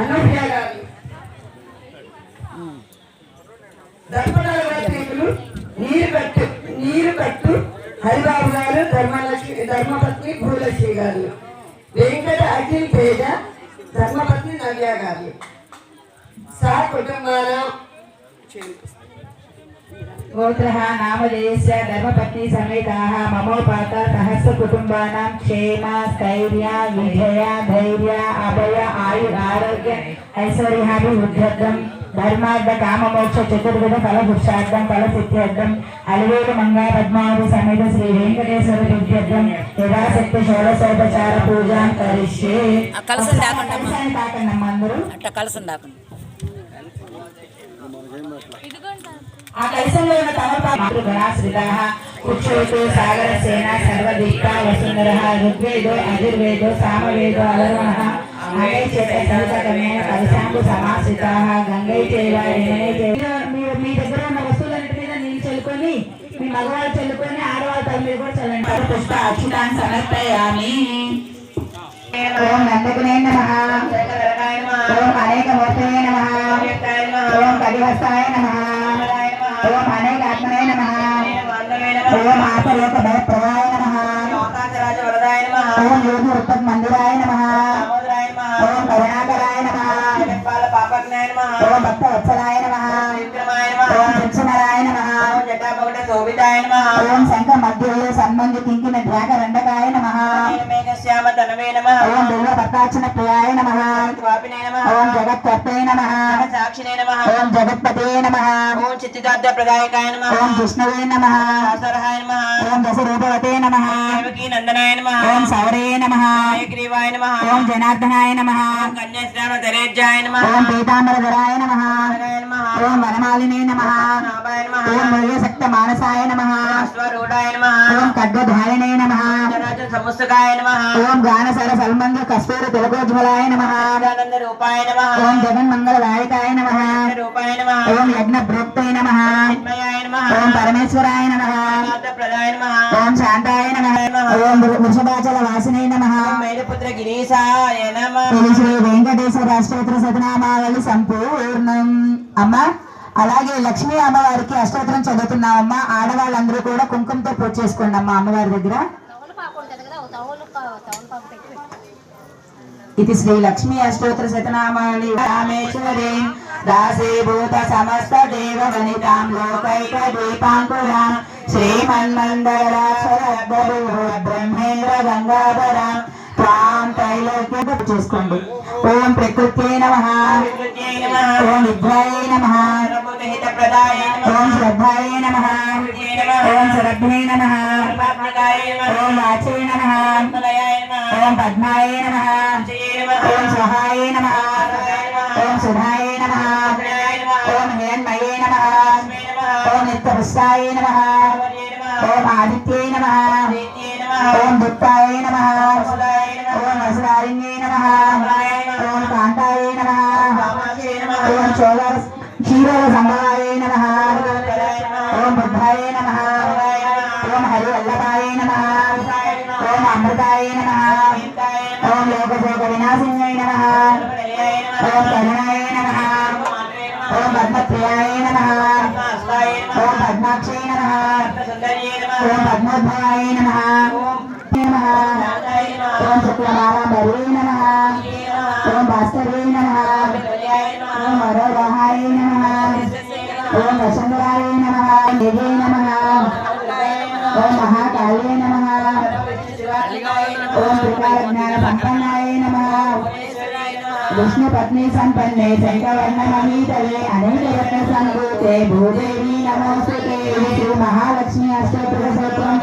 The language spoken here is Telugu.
అనూహ్య గారు ధర్మరాజు వర్తీయులు నీరు కట్టు నీరు కట్టు హరిబాబు గారు ధర్మలక్ష్మి ధర్మపత్ని భూలక్ష్మి గారు. వెంకట అఖిల్ పేద ధర్మపత్ని నవ్య గారు. సహ కుటుంబాల. కామమోక్ష చతుర్విధ ఫల పురుషార్థం ఫల సిద్ధ్యర్థం. అలివేలు మంగా పద్మావతి సమేత శ్రీ వెంకటేశ్వర దుర్గ్యర్థం యథాశక్తి షోడశోపచార పూజాం కరిష్యే. ఆ కలశం తాకండి అమ్మా. కలశాన్ని తాకండి అమ్మా అందరూ. అట్లా కలసం దాకండి ఆ కలశంలో ఉన్న తమలపాకు గణాశ్రితాः ఉచ్ఛ్వైతో సాగర సేన సర్వదిక్తా వసుంధరः ఋగ్వేదో అజుర్వేదో సామవేదో అధర్వణः అగై చేత సమాశ్రితాः గంగై చేవ మీరు మీ దగ్గర ఉన్న వస్తువులన్నిటి మీద నీళ్ళు చల్లుకొని మీ మగవాళ్ళు చల్లుకొని ఆడవాళ్ళ తల మీద కూడా చల్లండి. పుష్ప సమర్పయామి. ఓం నందకునే నమః. ఓం అనేక మూర్తయే నమః. ఓం నమః ఓం అనేక ఆత్మనే నమః ఓం ఆపలోక భయప్రదాయ నమః ఓం యోగి ఉత్పత్ మందిరాయ నమః ఓం కరుణాకరాయ నమః ఓం భక్త వత్సలాయ నమః ఓం శిక్షణరాయ నమః ఓం శంఖ మధ్యలో సంబంధి కింకిన ధ్యాక రండకాయ నమః ఓం దుర్గ భక్తార్చన ప్రియాయ నమః ఓం జగత్కర్తే నమః ఓం జగత్పతే నమః ఓం చిత్తిదార్థ ప్రదాయకాయ నమ ఓం విష్ణవే నమః ఓం దశరూపవతే నమః నందనాయ నమ ఓం సౌరే నమః గ్రీవాయ నమ। ఓం జనార్దనాయ నమః। కన్యాశ్రామ ధరేజ్యాయ నమ। ఓం పీతాంబరధరాయ నమః। ఓం వనమాలినే నమః। ఓం మురుగశక్త మానసాయ నమః। స్వరూఢాయ నమ। ఓం ఖడ్గధారిణే నమః। సముస్తకాయ నమ। ఓం గానసర సల్మంగ కస్తూరి తిలకోజ్వలాయ నమః। రూపాయ నమ। ఓం జగన్మంగళదాయకాయ నమః। రూపాయ నమ। ఓం యజ్ఞ ప్రోక్తై నమః। చిన్మయాయ నమ ఓం పరమేశ్వరాయ నమః ఓం శాంతాయ నమః ఓం వృషభాచల వాసినే నమః గిరీశాయ నమ శ్రీ వెంకటేశ్వర అష్టోత్తర శతనామావళి సంపూర్ణం. అమ్మ అలాగే లక్ష్మీ అమ్మవారికి అష్టోత్తరం చదువుతున్నామమ్మా ఆడవాళ్ళందరూ కూడా కుంకుమతో పూజ చేసుకోండి అమ్మా అమ్మవారి దగ్గర. ఇది శ్రీ లక్ష్మీ అష్టోత్తర శతనామావళి రామేశ్వరి. దాసీభూత సమస్త దేవ వనితాం లోకైక దీపాంకురాం శ్రీమన్మండలాక్షర గంగాధరాం త్వాం త్రైలోక్య చేసుకోండి. ఓం ప్రకృత్యై నమః. నమ ఓం విద్యాయై నమ. ఓం శ్రద్ధాయై నమః. ఓం శరభ్యై నమ. ఓం వాచై నమ. ఓం పద్మాయై నమ. ఓం సహాయై నమః. ఓం సుధాయై నిత్యపుష్టాయై నమః. ఓం ఆదిత్యై నమః. ఓం దుత్తాయై నమః. ఓం వసురారిణ్యై నమః. ఓం కాంతాయై నమః. ఓం చోళ ఓం పద్మప్రియాయై నమః. ఓం పద్మాక్షై నమః. ఓం పద్మోద్భవాయై నమః. ఓం శుక్లమాలాంబరీ నమః. ఓం నమః. ఓం నమః. ఓం నమః. నమః. ఓం నమః. ఓం విష్ణు పత్ని సంపన్నే శంకవర్ణమీతలే అనేక రత్న సంభూతే భూదేవి నమోస్తుతే శ్రీ మహాలక్ష్మి అష్టోత్తర సూత్రం